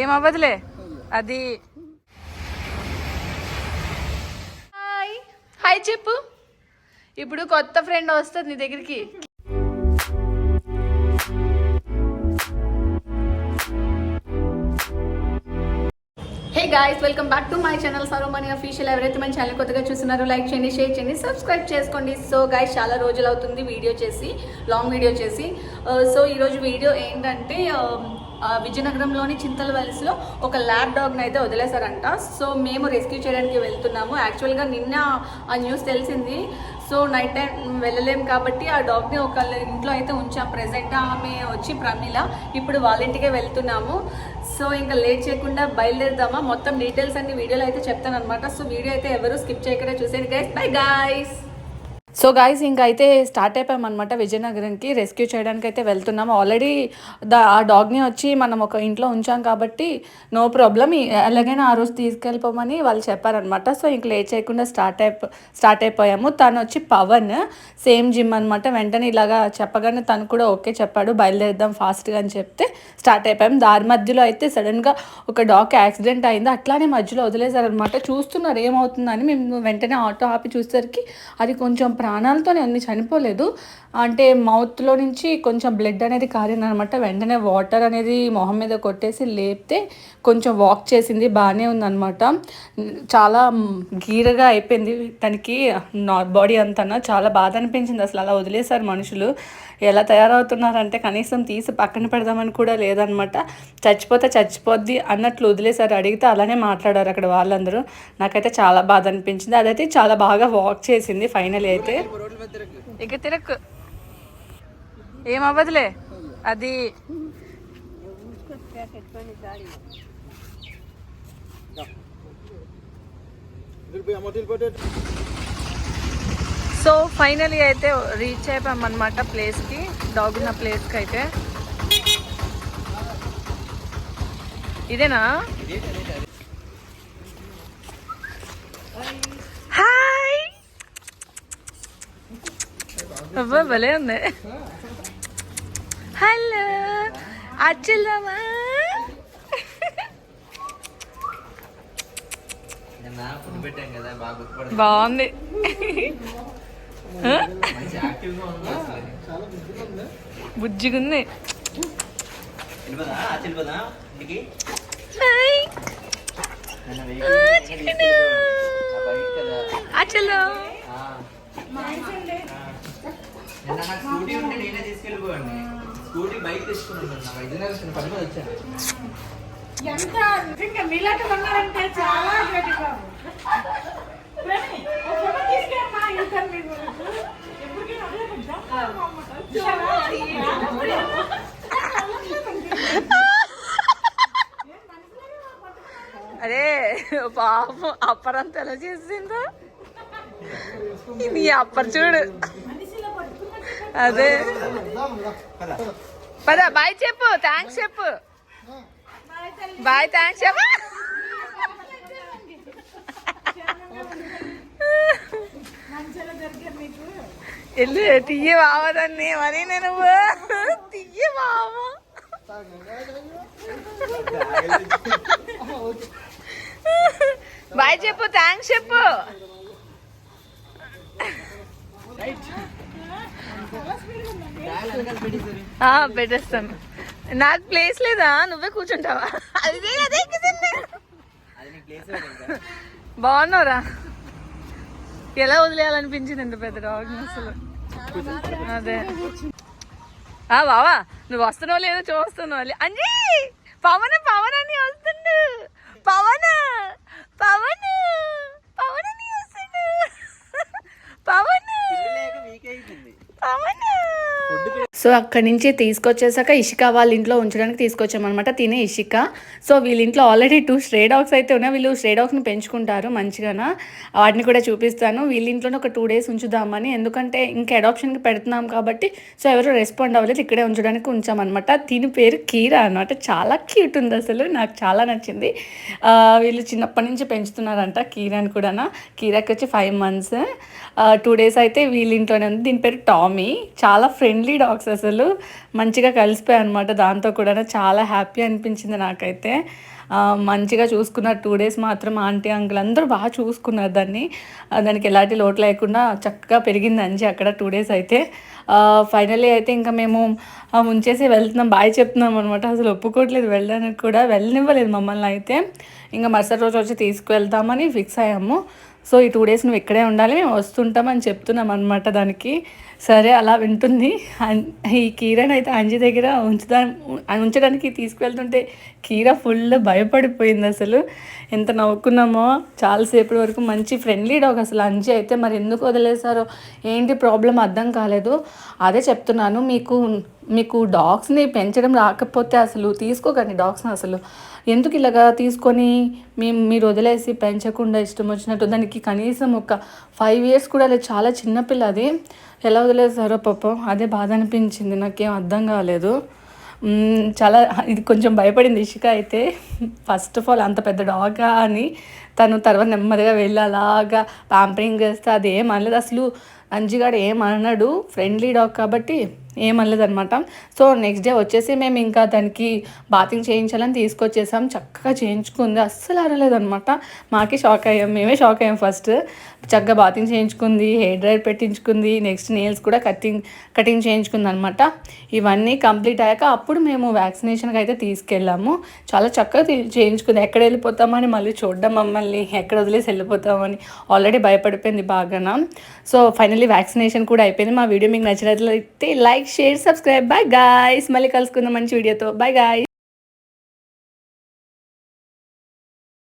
ఏమవ్వదులే. అది. Hi hi చెప్పు. ఇప్పుడు కొత్త ఫ్రెండ్ వస్తుంది నీ దగ్గరికి. Hey guys welcome back to my channel Saromani official ఎవరైతే మన ఛానల్ కొత్తగా చూస్తున్నారో లైక్ చేయండి షేర్ చేయండి సబ్స్క్రైబ్ చేసుకోండి. సో గాయస్ చాలా రోజులు అవుతుంది వీడియో చేసి లాంగ్ వీడియో చేసి. Uh, సో ఈరోజు వీడియో ఏంటంటే um, విజయనగరంలోని చింతల వలసలో ఒక ల్యాబ్ డాగ్ని అయితే వదిలేశారంట. సో మేము రెస్క్యూ చేయడానికి వెళ్తున్నాము. యాక్చువల్గా నిన్న ఆ న్యూస్ తెలిసింది. సో నైట్ టైం వెళ్ళలేము కాబట్టి ఆ డాగ్ని ఒక ఇంట్లో అయితే ఉంచాం. ప్రజెంట్ ఆమె వచ్చి ప్రమిళ ఇప్పుడు వాళ్ళ ఇంటికే వెళ్తున్నాము. సో ఇంకా లేట్ చేయకుండా బయలుదేరుదామా? మొత్తం డీటెయిల్స్ అన్ని వీడియోలో అయితే చెప్తాను అనమాట సో వీడియో అయితే ఎవరు స్కిప్ చేయకుండా చూసేది guys bye guys so guys ఇంకా అయితే స్టార్ట్ అయిపోయామన్నమాట విజయనగరంకి. రెస్క్యూ చేయడానికి అయితే వెళ్తున్నాము ఆల్రెడీ దా ఆ డాగ్ని వచ్చి మనం ఒక ఇంట్లో ఉంచాం కాబట్టి నో ప్రాబ్లం ఎలాగైనా ఆ రోజు తీసుకెళ్ళిపోమని వాళ్ళు చెప్పారనమాట సో ఇంక లేట్ చేయకుండా స్టార్ట్ అయిపో స్టార్ట్ అయిపోయాము. తను వచ్చి పవన్ సేమ్ జిమ్ అనమాట వెంటనే ఇలాగా చెప్పగానే తను కూడా ఓకే చెప్పాడు. బయలుదేరుదాం ఫాస్ట్గా అని చెప్తే స్టార్ట్ అయిపోయాం. దారి మధ్యలో అయితే సడన్గా ఒక డాగ్ యాక్సిడెంట్ అయింది. అట్లానే మధ్యలో వదిలేశారనమాట చూస్తున్నారు ఏమవుతుందని మేము వెంటనే ఆటో ఆపి చూసేసరికి అది కొంచెం ప్రాణాలతోనే అన్ని చనిపోలేదు. అంటే మౌత్లో నుంచి కొంచెం బ్లడ్ అనేది కారిందనమాట. వెంటనే వాటర్ అనేది మొహం మీద కొట్టేసి లేపితే కొంచెం వాక్ చేసింది బాగానే ఉందనమాట. చాలా గీరగా అయిపోయింది. తనకి బాడీ అంతా చాలా బాధ అనిపించింది. అసలు అలా వదిలేశారు మనుషులు. ఎలా తయారవుతున్నారంటే కనీసం తీసి పక్కన పెడదామని కూడా లేదనమాట. చచ్చిపోతే చచ్చిపోద్ది అన్నట్లు వదిలేశారు. అడిగితే అలానే మాట్లాడారు అక్కడ వాళ్ళందరూ. నాకైతే చాలా బాధ అనిపించింది. అదైతే చాలా బాగా వాక్ చేసింది. ఫైనల్ అయితే ఇక తిరక్కు ఏమవ్వదులే అది సో ఫైనలీ అయితే రీచ్ అయిపోయామన్నమాట ప్లేస్కి. డాగ్ ఉన్న ప్లేస్కి అయితే. ఇదేనా? ఇంటికి హాయ్ నిన్న ఆ, చికెను. బయట కదా అచ్చలు ఆ. ఆ. నిన్న నాకు స్కూటీ ఉంటే నేనే తీసుకెళ్ళిపోయాను. స్కూటీ బైక్ తీసుకుని ఉన్నాను నా వైద్యనగర్ చిన్న పని మీద వచ్చాను ఎంత? మీలాంటి ఉన్నారంటే చాలా గ్రేట్ బాబు? అరే పాపం అప్పరంతా ఎలా చేసిందో? ఇది అప్పర్ చూడు. అదే. పద బాయ్ చెప్పు థ్యాంక్స్ చెప్పు. బాయ్ థ్యాంక్స్ చెప్పు. ఎల్లు తీయ బావదాన్ని మరి నేను తీయ బావ. బాయ్ చెప్పు థ్యాంక్స్ చెప్పు. పెట్టేస్తాం పెట్టేస్తాను. నాకు ప్లేస్ లేదా? నువ్వే కూర్చుంటావా? అదే అదే అది బాగున్నావురా? ఎలా వదిలేయాలనిపించింది ఎంత పెద్ద డాగ్ అసలు? అదే. ఆ బావా నువ్వు వస్తున్నావు లేదో చూస్తున్నావు అంజీ! పవన్ పవన్ అని వస్తుండు పవన పవన్ పవన్ అని వస్తుండు పవన్ లేక వీక్ అయిపోయింది పవన్ సో అక్కడి నుంచి తీసుకొచ్చేసాక ఇషిక వాళ్ళ ఇంట్లో ఉంచడానికి తీసుకొచ్చామన్నమాట తినే ఇషిక. సో వీళ్ళ ఇంట్లో ఆల్రెడీ టూ స్ట్రే డాగ్స్ అయితే ఉన్నాయి. వీళ్ళు స్ట్రే డాగ్స్ని పెంచుకుంటారు మంచిగానా. వాటిని కూడా చూపిస్తాను. వీళ్ళ ఇంట్లోనే ఒక టూ డేస్ ఉంచుదామని. ఎందుకంటే ఇంకా అడాప్షన్కి పెడుతున్నాం కాబట్టి సో ఎవరు రెస్పాండ్ అవ్వలేదు. ఇక్కడే ఉంచడానికి ఉంచామన్నమాట. దీని పేరు కీరా అనమాట చాలా క్యూట్ ఉంది అసలు. నాకు చాలా నచ్చింది. వీళ్ళు చిన్నప్పటి నుంచి పెంచుతున్నారంట కీరాని కూడా కీరాకి వచ్చి ఫైవ్ మంత్స్ టూ డేస్ అయితే వీళ్ళ ఇంట్లోనే ఉంది. దీని పేరు టామీ. చాలా ఫ్రెండ్లీ డాగ్స్ అసలు మంచిగా కలిసిపోయాయి అనమాట దాంతో కూడా చాలా హ్యాపీ అనిపించింది నాకైతే. మంచిగా చూసుకున్నారు టూ డేస్ మాత్రం ఆంటీ అంకుల్ అందరూ బాగా చూసుకున్నారు దాన్ని. దానికి ఎలాంటి లోటు లేకుండా చక్కగా పెరిగింది అంజి అక్కడ టూ డేస్ అయితే. ఫైనల్లీ అయితే ఇంకా మేము ముంచేసి వెళ్తున్నాం. బాయ్ చెప్తున్నాం అనమాట అసలు ఒప్పుకోవట్లేదు వెళ్ళడానికి కూడా. వెళ్ళనివ్వలేదు మమ్మల్ని అయితే. ఇంకా మరుసటి రోజు వచ్చి తీసుకువెళ్తామని ఫిక్స్ అయ్యాము. సో ఈ టూ డేస్ నువ్వు ఇక్కడే ఉండాలి మేము వస్తుంటామని చెప్తున్నాం అనమాట దానికి. సరే అలా వింటుంది. ఈ కీరని అయితే అంజి దగ్గర ఉంచుదా ఉంచడానికి తీసుకువెళ్తుంటే కీర ఫుల్ భయపడిపోయింది అసలు. ఎంత నవ్వుకున్నామో. చాలాసేపటి వరకు మంచి ఫ్రెండ్లీ డాగ్ అసలు అంజి అయితే. మరి ఎందుకు వదిలేశారో ఏంటి ప్రాబ్లం అర్థం కాలేదు. అదే చెప్తున్నాను. మీకు మీకు డాగ్స్ని పెంచడం రాకపోతే అసలు తీసుకోకండి డాగ్స్ని అసలు. ఎందుకు ఇలాగా తీసుకొని మేము మీరు వదిలేసి పెంచకుండా ఇష్టం వచ్చినట్టు? దానికి కనీసం ఒక ఫైవ్ ఇయర్స్ కూడా లేదు. చాలా చిన్నపిల్ల అది ఎలా వదిలేసారో పాపం. అదే బాధ అనిపించింది. నాకేం అర్థం కాలేదు. చాలా ఇది కొంచెం భయపడింది ఇషిక అయితే. ఫస్ట్ ఆఫ్ ఆల్ అంత పెద్ద డాగా అని తను తర్వాత నెమ్మదిగా వెళ్ళి అలాగా ప్యాంపరింగ్ చేస్తే అది ఏం అనలేదు. అసలు అంజిగాడు ఏం అనడు. ఫ్రెండ్లీ డాగ్ కాబట్టి ఏం అనమాట సో నెక్స్ట్ డే వచ్చేసి మేము ఇంకా దానికి బాతింగ్ చేయించాలని తీసుకొచ్చేసాం. చక్కగా చేయించుకుంది. అస్సలు అరలేదు అనమాట మాకే షాక్ అయ్యాం. మేమే షాక్ అయ్యాం ఫస్ట్ చక్కగా బాతింగ్ చేయించుకుంది హెయిర్ డ్రైర్ పెట్టించుకుంది నెక్స్ట్ నెయిల్స్ కూడా కటింగ్ కటింగ్ చేయించుకుంది అనమాట ఇవన్నీ కంప్లీట్ అయ్యాక అప్పుడు మేము వ్యాక్సినేషన్కి అయితే తీసుకెళ్ళాము. చాలా చక్కగా చేయించుకుంది. ఎక్కడ వెళ్ళిపోతామని మళ్ళీ చూడడం మమ్మల్ని. ఎక్కడ వదిలేసి వెళ్ళిపోతామని ఆల్రెడీ భయపడిపోయింది బాగాన. సో ఫైనలీ వ్యాక్సినేషన్ కూడా అయిపోయింది. మా వీడియో మీకు నచ్చినట్లయితే like share subscribe bye guys మళ్ళీ కలుసుకుందాం మంచి వీడియోతో. Bye guys